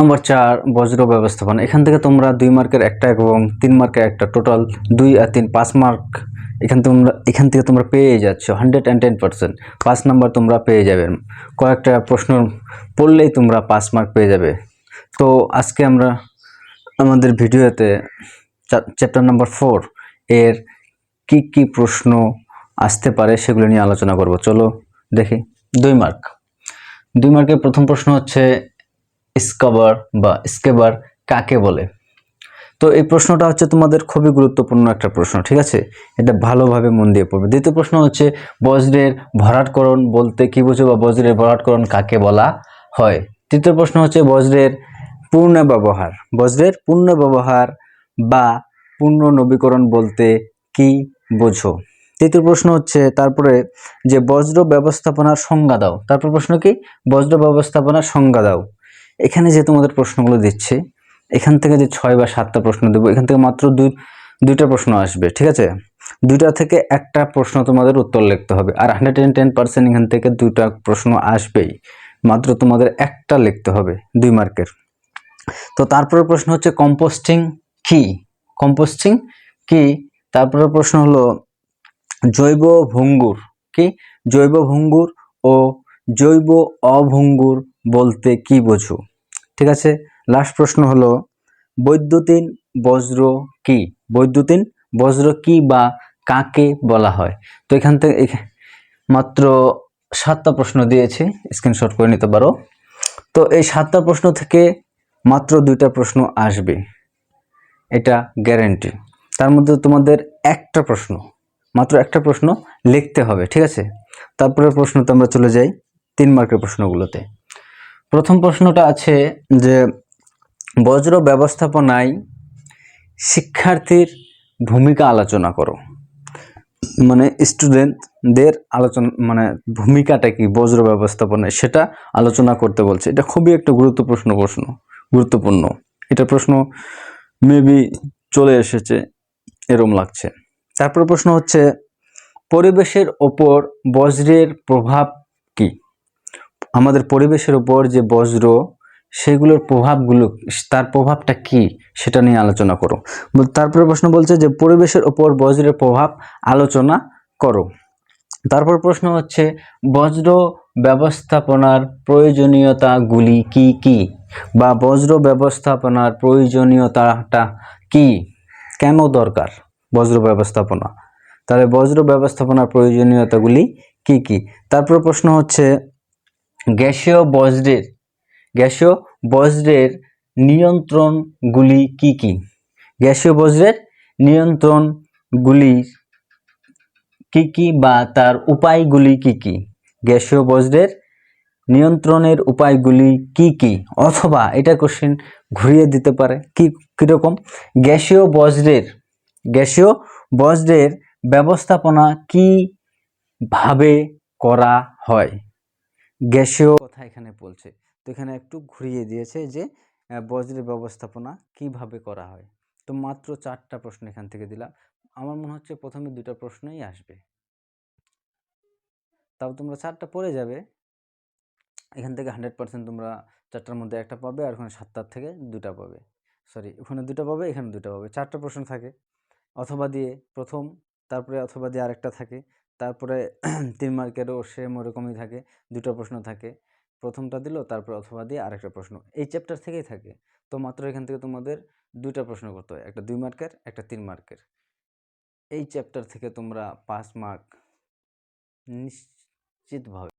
নম্বর চার, বজ্র ব্যবস্থাপনা। এখান থেকে তোমরা দুই মার্কের একটা এবং তিন মার্কের একটা টোটাল দুই আর তিন, পাঁচ মার্ক এখান তোমরা এখান থেকে তোমরা পেয়ে যাচ্ছ হান্ড্রেড অ্যান্ড টেন পার্সেন্ট পাঁচ নাম্বার তোমরা পেয়ে যাবে। কয়েকটা প্রশ্ন পড়লেই তোমরা পাঁচ মার্ক পেয়ে যাবে। তো আজকে আমরা আমাদের ভিডিওতে চ্যাপ্টার নাম্বার ফোর এর কি কি প্রশ্ন আসতে পারে সেগুলো নিয়ে আলোচনা করব। চলো দেখি। দুই মার্ক। দুই মার্কের প্রথম প্রশ্ন হচ্ছে স্কাবার বা স্কেবার কাকে বলে? তো এই প্রশ্নটা হচ্ছে তোমাদের খুবই গুরুত্বপূর্ণ একটা প্রশ্ন, ঠিক আছে? এটা ভালোভাবে মন দিয়ে পড়বে। দ্বিতীয় প্রশ্ন হচ্ছে, বজ্রের ভরাটকরণ বলতে কি বুঝো বা বজ্রের ভরাটকরণ কাকে বলা হয়? তৃতীয় প্রশ্ন হচ্ছে, বজ্রের পূর্ণ ব্যবহার বজ্রের পূর্ণ ব্যবহার বা পূর্ণ নবীকরণ বলতে কি বোঝো? তৃতীয় প্রশ্ন হচ্ছে, তারপরে যে বজ্র ব্যবস্থাপনার সংজ্ঞা দাও। তারপর প্রশ্ন কি? বজ্র ব্যবস্থাপনার সংজ্ঞা দাও। এখানে যে তোমাদের প্রশ্নগুলো দিচ্ছে, এখান থেকে যে ছয় বা সাতটা প্রশ্ন দেবো, এখান থেকে মাত্র দুই, দুইটা প্রশ্ন আসবে, ঠিক আছে? দুইটা থেকে একটা প্রশ্ন তোমাদের উত্তর লিখতে হবে, আর হান্ড্রেড অ্যান্ড টেন পার্সেন্ট এখান থেকে দুইটা প্রশ্ন আসবেই, মাত্র তোমাদের একটা লিখতে হবে, দুই মার্কের। তো তারপরে প্রশ্ন হচ্ছে কম্পোস্টিং কি? কম্পোস্টিং কি? তারপরে প্রশ্ন হলো জৈব ভঙ্গুর কি? জৈব ভঙ্গুর ও জৈব অভঙ্গুর বলতে কি বোঝো? ঠিক আছে? লাস্ট প্রশ্ন হলো, বৈদ্যুতিন বজ্র কি? বৈদ্যুতিন বজ্র কি বা কাকে বলা হয়? তো এখান থেকে মাত্র সাতটা প্রশ্ন দিয়েছি স্ক্রিনশট করে নিতে পারো। তো এই সাতটা প্রশ্ন থেকে মাত্র দুইটা প্রশ্ন আসবে। এটা গ্যারেন্টি তার মধ্যে তোমাদের একটা প্রশ্ন, মাত্র একটা প্রশ্ন লিখতে হবে, ঠিক আছে? তারপরে প্রশ্নতে আমরা চলে যাই তিন মার্কের প্রশ্নগুলোতে। প্রথম প্রশ্নটা আছে যে বজ্র ব্যবস্থাপনায় শিক্ষার্থীর ভূমিকা আলোচনা করো। মানে স্টুডেন্টদের আলোচনা মানে ভূমিকাটা কি বজ্র ব্যবস্থাপনায় সেটা আলোচনা করতে বলছে। এটা খুবই একটা গুরুত্বপূর্ণ প্রশ্ন, গুরুত্বপূর্ণ। এটা প্রশ্ন মেবি চলে এসেছে, এরম লাগছে। তারপর প্রশ্ন হচ্ছে, পরিবেশের ওপর বজ্রের প্রভাব আমাদের পরিবেশের উপর যে বজ্র, সেগুলোর প্রভাবগুলো, তার প্রভাবটা কি সেটা নিয়ে আলোচনা করো। তারপরে প্রশ্ন বলছে যে, পরিবেশের ওপর বজ্রের প্রভাব আলোচনা করো। তারপর প্রশ্ন হচ্ছে, বজ্র ব্যবস্থাপনার প্রয়োজনীয়তাগুলি কি কি? বা বজ্র ব্যবস্থাপনার প্রয়োজনীয়তাটা কি? কেন দরকার বজ্র ব্যবস্থাপনা? তাহলে বজ্র ব্যবস্থাপনার প্রয়োজনীয়তাগুলি কি কি? তারপর প্রশ্ন হচ্ছে গ্যাসীয় বজ্রের গ্যাসীয় বজ্রের নিয়ন্ত্রণগুলি কি কি? গ্যাসীয় বজ্রের নিয়ন্ত্রণগুলি কি কি বা তার উপায়গুলি কি কি? গ্যাসীয় বজ্রের নিয়ন্ত্রণের উপায়গুলি কি কি? অথবা এটা কোশ্চেন ঘুরিয়ে দিতে পারে। কি, কীরকম? গ্যাসীয় বজ্রের গ্যাসীয় বজ্রের ব্যবস্থাপনা কীভাবে করা হয়? গ্যাসীয় কথা এখানে বলছে। তো এখানে একটু ঘুরিয়ে দিয়েছে যে বজ্রের ব্যবস্থাপনা কীভাবে করা হয়। তো মাত্র চারটা প্রশ্ন এখান থেকে দিলাম। আমার মনে হচ্ছে প্রথমে দুটো প্রশ্নই আসবে। তাও তোমরা চারটা পড়ে যাবে। এখান থেকে হান্ড্রেড পার্সেন্ট তোমরা চারটার মধ্যে একটা পাবে আর ওখানে সাতটার থেকে দুটা পাবে। সরি, ওখানে দুটো পাবে, এখানে দুটো পাবে। চারটা প্রশ্ন থাকে। অথবা দিয়ে প্রথম, তারপরে অথবা দিয়ে আরেকটা থাকে। তারপরে তিন মার্কেরও সেম ওরকমই থাকে, দুটো প্রশ্ন থাকে। প্রথমটা দিল, তারপর অথবা দিয়ে আরেকটা প্রশ্ন। এই চ্যাপ্টার থেকেই থাকে। তো মাত্র এখান থেকে তোমাদের দুইটা প্রশ্ন করতে হয়। একটা দুই মার্কের, একটা তিন মার্কের। এই চ্যাপ্টার থেকে তোমরা পাঁচ মার্ক নিশ্চিতভাবে